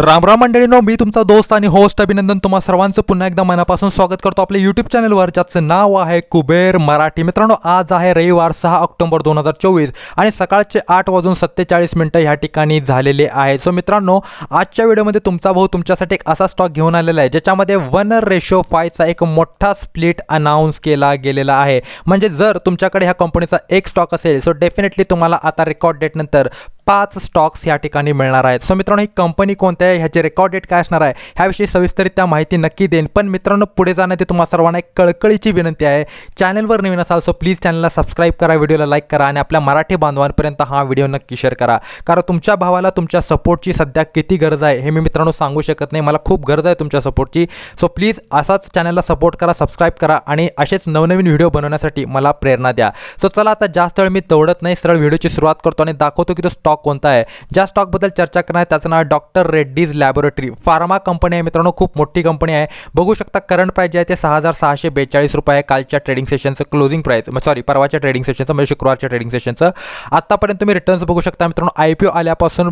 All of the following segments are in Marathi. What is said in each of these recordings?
तर रामराम मंडळीनो मी तुमचा दोस्त आणि होस्ट अभिनंदन तुम्हा सर्वांचं पुन्हा एकदा मनापासून स्वागत करतो आपल्या यूट्यूब चॅनलवर ज्याचं नाव आहे कुबेर मराठी. मित्रांनो आज आहे रविवार सहा ऑक्टोबर दोन हजार चोवीस आणि सकाळचे आठ वाजून सत्तेचाळीस मिनटं ह्या ठिकाणी झालेले आहे. सो मित्रांनो आजच्या व्हिडिओमध्ये तुमचा भाऊ तुमच्यासाठी एक असा स्टॉक घेऊन आलेला आहे ज्याच्यामध्ये वन रेशो फायचा एक मोठा स्प्लिट अनाऊन्स केला गेलेला आहे. म्हणजे जर तुमच्याकडे ह्या कंपनीचा एक स्टॉक असेल सो डेफिनेटली तुम्हाला आता रेकॉर्ड डेटनंतर पाच स्टॉक्स या ठिकाणी मिळणार आहेत. सो मित्रांनो ही कंपनी कोणत्या आहे? ह्याचे रेकॉर्ड डेट काय असणार आहे? ह्याविषयी सविस्तरित्या माहिती नक्की देईन. पण मित्रांनो पुढे जाण्याची तुम्हाला सर्वांना एक कळकळीची विनंती आहे. चॅनलवर नवीन असाल सो प्लीज चॅनलला सबस्क्राईब करा व्हिडिओला लाईक करा आणि आपल्या मराठी बांधवांपर्यंत हा व्हिडिओ नक्की शेअर करा. कारण तुमच्या भावाला तुमच्या सपोर्टची सध्या किती गरज आहे हे मी मित्रांनो सांगू शकत नाही. मला खूप गरज आहे तुमच्या सपोर्टची सो प्लीज असाच चॅनलला सपोर्ट करा सबस्क्राईब करा आणि असेच नवनवीन व्हिडिओ बनवण्यासाठी मला प्रेरणा द्या. सो चला आता जास्त वेळ मी दौडत नाही. सरळ व्हिडिओची सुरुवात करतो आणि दाखवतो की तो स्टॉक कोणता आहे? ज्या स्टॉकबद्दल चर्चा करणार आहे त्याचं नाव doctor Reddy's laboratory pharma company आहे मित्रांनो खूप मोठी कंपनी आहे. बघू शकता करंट प्राईस जे आहे ते सहा हजार सहाशे बेचाळीस रुपये आहे कालच्या ट्रेडिंग सेशनचं क्लोजिंग प्राईस सॉरी परवाच्या ट्रेडिंग सेशनचं म्हणजे शुक्रवारच्या ट्रेडिंग सेशनचं आतापर्यंत तुम्ही रिटर्न्स बघू शकता मित्रांनो आय पी ओ आल्यापासून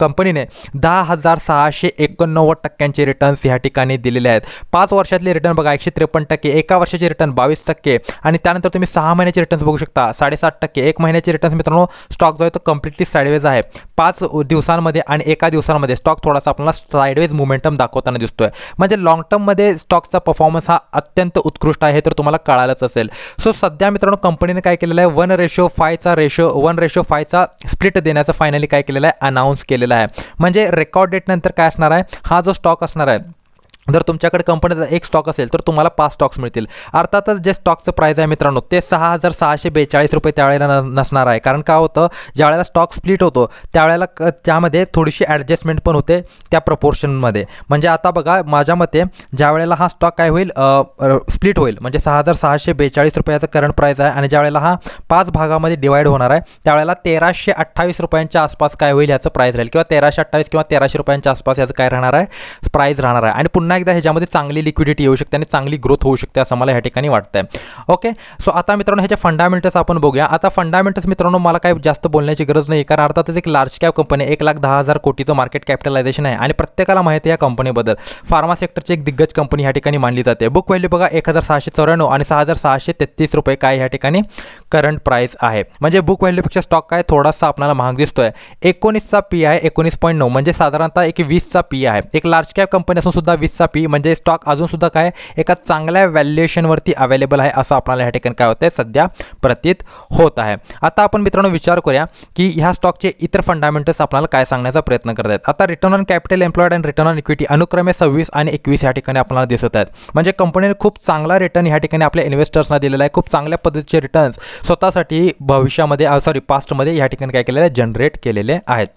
कंपनीने दहा हजार सहाशे एकोणनव्वद टक्क्यांचे रिटर्न्स ह्या ठिकाणी दिलेले आहेत. पाच वर्षातले रिटर्न बघा एकशे त्रेपन्न टक्के एका वर्षाचे रिटर्न बावीस टक्के आणि त्यानंतर तुम्ही सहा महिन्याचे रिटर्न्स बघू शकता साडेसात टक्के. एक महिन्याचे रिटर्न्स मित्रांनो स्टॉक जो आहे तो कम्प्लिटली साईडवेज आहे. पाच दिवसांमध्ये आणि एका दिवसांमध्ये स्टॉक थोडासा आपल्याला साईडवेज मुमेंटम दाखवताना दिसतोय. म्हणजे लॉंग टर्ममध्ये स्टॉकचा परफॉर्मन्स हा अत्यंत उत्कृष्ट आहे तर तुम्हाला कळालंच असेल. सो सध्या मित्रांनो कंपनीने काय केलेलं आहे? वन रेशो फायचा रेशो वन रेशो फायचा स्प्लिट देण्याचं फायनली काय केलेलं आहे? अनाऊन्स केलेलं आहे. म्हणजे रेकॉर्ड डेट नंतर काय असणार आहे? हा जो स्टॉक असणार आहे जर तुमच्याकडे कंपनीचा एक स्टॉक असेल तर तुम्हाला पाच स्टॉक्स मिळतील. अर्थातच जे स्टॉकचं प्राईस आहे मित्रांनो ते सहा हजार सहाशे बेचाळीस रुपये त्यावेळेला न नसणार आहे. कारण काय होतं? ज्यावेळेला स्टॉक स्प्लिट होतो त्यावेळेला क त्यामध्ये थोडीशी ॲडजस्टमेंट पण होते त्या प्रपोर्शनमध्ये म्हणजे आता बघा माझ्या मते ज्यावेळेला हा स्टॉक काय होईल स्प्लिट होईल म्हणजे सहा हजार सहाशे बेचाळीस रुपयाचं करंट प्राईस आहे आणि ज्यावेळेला हा पाच भागामध्ये डिवाईड होणार आहे त्यावेळेला तेराशे अठ्ठावीस रुपयांच्या आसपास काय होईल याचं प्राईस राहील. किंवा तेराशे अठ्ठावीस किंवा तेराशे रुपयांच्या आसपास याचं काय राहणार आहे? प्राईस राहणार आहे. आणि पुन्हा एकदा ह्याच्यामध्ये चांगली लिक्विडिटी येऊ शकते आणि चांगली ग्रोथ होऊ शकते असं मला ह्या ठिकाणी वाटतंय. ओके सो आता मित्रांनो ह्याच्या फंडामेंटल्स आपण बघूया. आता फंडामेंटल्स मित्रांनो मला काही जास्त बोलण्याची गरज नाही कारण अर्थातच एक लार्ज कॅप कंपनी एक लाख दहा हजार कोटीचं मार्केट कॅपिटलायझेशन आहे आणि प्रत्येकाला माहिती आहे या कंपनीबद्दल फार्मा सेक्टरची एक दिग्गज कंपनी ह्या ठिकाणी मानली जाते. बुक व्हॅल्यू बघा एक हजार सहाशे चौऱ्याण्णव आणि सहा हजार सहाशे तेहतीस रुपये काय ह्या ठिकाणी करंट प्राईस आहे. म्हणजे बुक व्हॅल्यूपेक्षा स्टॉक काय थोडासा आपल्याला महाग दिसतोय. एकोणीसचा पी आहे एकोणीस पॉईंट नऊ म्हणजे साधारणतः एक वीसचा पी आहे एक लार्ज कॅप कंपनी असून सुद्धा वीसचा पी म्हणजे स्टॉक अजून सुद्धा काय? एका चांगल्या व्हॅल्युएशनवरती अवेलेबल आहे असं आपल्याला ह्या ठिकाणी काय होतंय? सध्या प्रतीत होत आहे. आता आपण मित्रांनो विचार करूया की ह्या स्टॉकचे इतर फंडामेंटल्स आपल्याला काय सांगण्याचा प्रयत्न करत आहेत आता रिटर्न ऑन कॅपिटल एम्प्लॉयड आणि रिटर्न ऑन इक्विटी अनुक्रमे सव्वीस आणि एकवीस या ठिकाणी आपल्याला दिसत आहेत. म्हणजे कंपनीने खूप चांगला रिटर्न ह्या ठिकाणी आपल्या इन्व्हेस्टर्सना दिलेला आहे. खूप चांगल्या पद्धतीचे रिटर्न्स स्वतःसाठी भविष्यामध्ये सॉरी पास्टमध्ये या ठिकाणी काय केलेले आहे? जनरेट केलेले आहेत.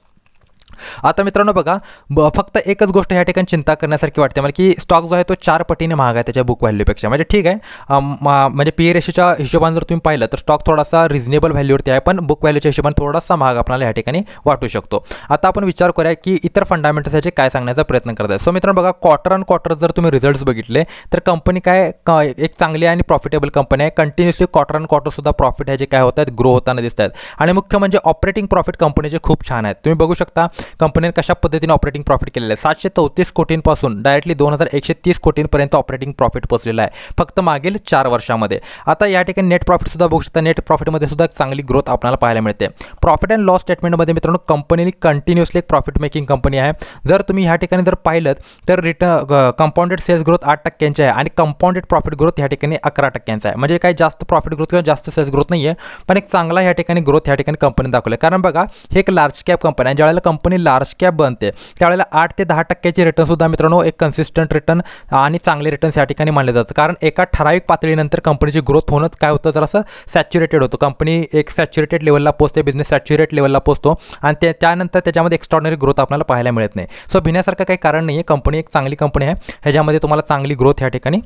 आता मित्रांनो बघा ब फक्त एकच गोष्ट ह्या ठिकाणी चिंता करण्यासारखी वाटते मला की स्टॉक जो आहे तो चार पटीने महाग आहे त्याच्या बुक व्हॅल्यूपेक्षा म्हणजे ठीक आहे मा- म्हणजे पी रेशोच्या हिशोबाने जर तुम्ही पाहिलं तर स्टॉक थोडासा रिझनेबल व्हॅल्यूवरती आहे पण बुक व्हॅल्यूच्या हिशोबाने थोडासा महाग आपल्याला या ठिकाणी वाटू शकतो. आता आपण विचार करूया की इतर फंडामेंटल्स ह्याचे काय सांगण्याचा प्रयत्न करत आहे सो मित्रांनो बघा क्वार्टर अँड क्वार्टर जर तुम्ही रिझल्ट्स बघितले तर कंपनी काय क- एक चांगली आणि प्रॉफिटेबल कंपनी आहे. कंटिन्युअसली क्वार्टर अँड क्वार्टर सुद्धा प्रॉफिट ह्याचे काय होत आहेत ग्रो होताना दिसत आहेत. आणि मुख्य म्हणजे ऑपरेटिंग प्रॉफिट कंपनीचे खूप छान आहेत. तुम्ही बघू शकता कंपनीने कशा पद्धतीने ऑपरेटिंग प्रॉफिट केलेलं आहे? सातशे चौतीस कोटींपासून डायरेक्टली दोन हजार एकशे तीस कोटींपर्यंत ऑपरेटिंग प्रॉफिट पोचलेलं आहे. फक्त मागील चार वर्षामध्ये. आता या ठिकाणी नेट प्रॉफिट सुद्धा बघू शकता. नेट प्रॉफिटमध्ये सुद्धा एक चांगली ग्रोथ आपल्याला पाहायला मिळते. प्रॉफिट अँड लॉस स्टेटमेंटमध्ये मित्रांनो कंपनीने कंटिन्युअसली एक प्रॉफिट मेकिंग कंपनी आहे. जर तुम्ही ह्या ठिकाणी जर पाहिलं तर रिटर्न कंपाऊंडेड सेल्स ग्रोथ आठ टक्क्यांची आहे आणि कंपाऊंडेड प्रॉफिट ग्रोथ ह्या ठिकाणी अकरा टक्क्यांचा आहे. म्हणजे काही जास्त प्रॉफिट ग्रोथ किंवा जास्त सेल्स ग्रोथ नाही आहे पण एक चांगला ह्या ठिकाणी ग्रोथ ह्या ठिकाणी कंपनी दाखवलं आहे कारण बघा हे एक लार्ज कॅप कंपनी आहे. ज्यावेळेला कंपनी लार्ज कॅप बनते. त्यावेळेला आठ ते दहा टक्क्याचे रिटर्नसुद्धा मित्रांनो एक कन्सिस्टंट रिटर्न आणि चांगले रिटर्न्स या ठिकाणी मानले जातात. कारण एका ठराविक पातळीनंतर कंपनीची ग्रोथ होणं काय होतं? जरासं सॅच्युरेटेड होतं. कंपनी एक सॅच्युरेटेड लेवलला पोहोचते बिझनेस सॅच्युरेट लेवलला पोहोचतो आणि ते त्यानंतर त्याच्यामध्ये एक्स्ट्रॉर्डनरी ग्रोथ आपल्याला पाहायला मिळत नाही. सो भिण्यासारखं काही कारण नाही आहे कंपनी एक चांगली कंपनी आहे. ह्याच्यामध्ये तुम्हाला चांगली ग्रोथ या ठिकाणी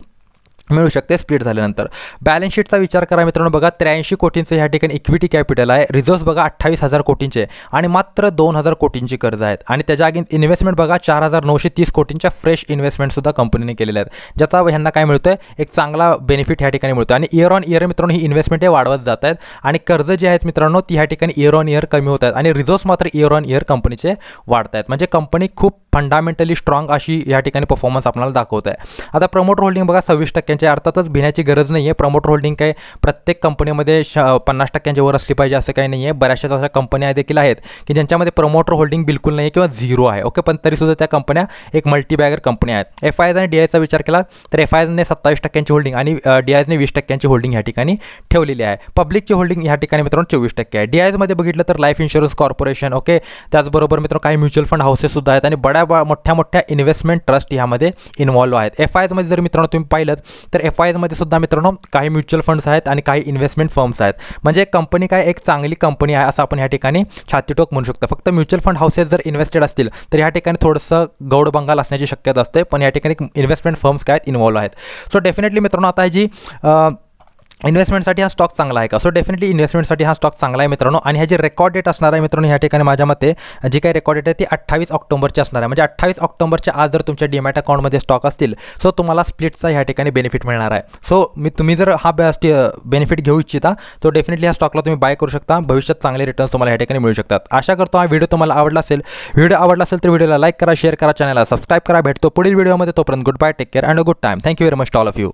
मिळू शकते स्प्लिट झाल्यानंतर. बॅलन्स शीटचा विचार करा मित्रांनो बघा त्र्याऐंशी कोटींचं ह्या ठिकाणी इक्विटी कॅपिटल आहे. रिझर्व्स बघा अठ्ठावीस हजार कोटींचे आणि मात्र दोन हजार कोटींची कर्ज आहेत. आणि त्याच्या आगी इन्व्हेस्टमेंट बघा चार हजार नऊशे तीस कोटींच्या फ्रेश इन्व्हेस्टमेंटसुद्धा कंपनीने केलेल्या आहेत. ज्याचा ह्यांना काय मिळतोय? एक चांगला बेनिफिट ह्या ठिकाणी मिळतो आणि इयर ऑन इयर मित्रांनो ही इन्व्हेस्टमेंट हे वाढवत जात आहेत. आणि कर्ज जे आहेत मित्रांनो ती ह्या ठिकाणी इयर ऑन इयर कमी होत आहेत. आणि रिझर्व्स मात्र इयर ऑन इयर कंपनीचे वाढत आहेत. म्हणजे कंपनी खूप फंडामेंटली स्ट्रॉंग अशी या ठिकाणी परफॉर्मन्स आपल्याला दाखवत आहे. आता प्रमोटर होल्डिंग बघा सव्वीस टक्क्यांची म्हणजे अर्थातच भिण्याची गरज नाही आहे. प्रमोटर होल्डिंग काय प्रत्येक कंपनीमध्ये श पन्नास टक्क्यांच्या वर असली पाहिजे असं काही नाही आहे. बऱ्याचशा अशा कंपन्या देखील आहेत की ज्यांच्यामध्ये प्रमोटर होल्डिंग बिलकुल नाही किंवा झिरो आहे. ओके पण तरीसुद्धा त्या कंपन्या एक मल्टीबॅगर कंपन्या आहेत. एफ आय आणि डी आयचा विचार केला तर एफ आयजने सत्तावीस टक्क्यांची होल्डिंग आणि डी आयने वीस टक्क्यांची होल्डिंग ह्या ठिकाणी ठेवलेली आहे. पब्लिकची होल्डिंग ह्या ठिकाणी मित्रांनो चोवीस टक्के आहे. डी आयमध्ये बघितलं तर लाईफ इन्शुरन्स कॉर्पोरेशन ओके त्याचबरोबर मित्रांनो काही म्युच्युअल फंड हाऊसेससुद्धा आहेत आणि बड्या मोठ्या मोठ्या इन्व्हेस्टमेंट ट्रस्ट ह्यामध्ये इन्व्हॉल्व आहेत. एफ आयमध्ये जर मित्रांनो तुम्ही पाहिलं तर एफ आय एजमध्ये सुद्धा मित्रांनो काही म्युच्युअल फंड्स आहेत आणि काही इन्व्हेस्टमेंट फर्म्स आहेत. म्हणजे कंपनी काय एक चांगली कंपनी आहे असं आपण ह्या ठिकाणी छातीटोक म्हणू शकतो. फक्त म्युच्युअल फंड हाऊसेस जर इन्व्हेस्टेड असतील तर ह्या ठिकाणी थोडंसं गौड बंगाल असण्याची शक्यता असते. पण या ठिकाणी इन्व्हेस्टमेंट फर्म्स काय आहेत इन्व्हॉल्व आहेत. सो डेफिनेटली मित्रांनो आता जी इन्व्हेस्टमेंटसाठी हा स्टॉक चांगला आहे का? सो डेफिनेटली इन्व्हेस्टमेंटसाठी हा स्टॉक चांगला आहे मित्रांनो. आणि ह्याची रेकॉर्ड डेट असणार आहे मित्रांनो ह्या ठिकाणी माझ्या मते जी काही रेकॉर्ड डेट आहे ती अठ्ठावीस ऑक्टोबरची असणार आहे. म्हणजे अठ्ठावीस ऑक्टोबरच्या आज जर तुमच्या डीमॅट अकाउंटमध्ये स्टॉक असतील सो तुम्हाला स्प्लिटचा ह्या ठिकाणी बेनिफिट मिळणार आहे. सो मी तुम्ही जर हा बेस्ट बेनिफिट घेऊ इच्छिता तो डेफिनेटली ह्या स्टॉकला तुम्ही बाय करू शकता. भविष्यात चांगले रिटर्न्स तुम्हाला या ठिकाणी मिळू शकतात. आशा करतो हा व्हिडिओ तुम्हाला आवडला असेल. व्हिडिओ आवडला असेल तर व्हिडिओला लाईक करा शेअर करा चॅनलला सबस्क्राईब करा. भेटतो पुढील व्हिडिओमध्ये तोपर्यंत good bye take care and good time thank you very much all of you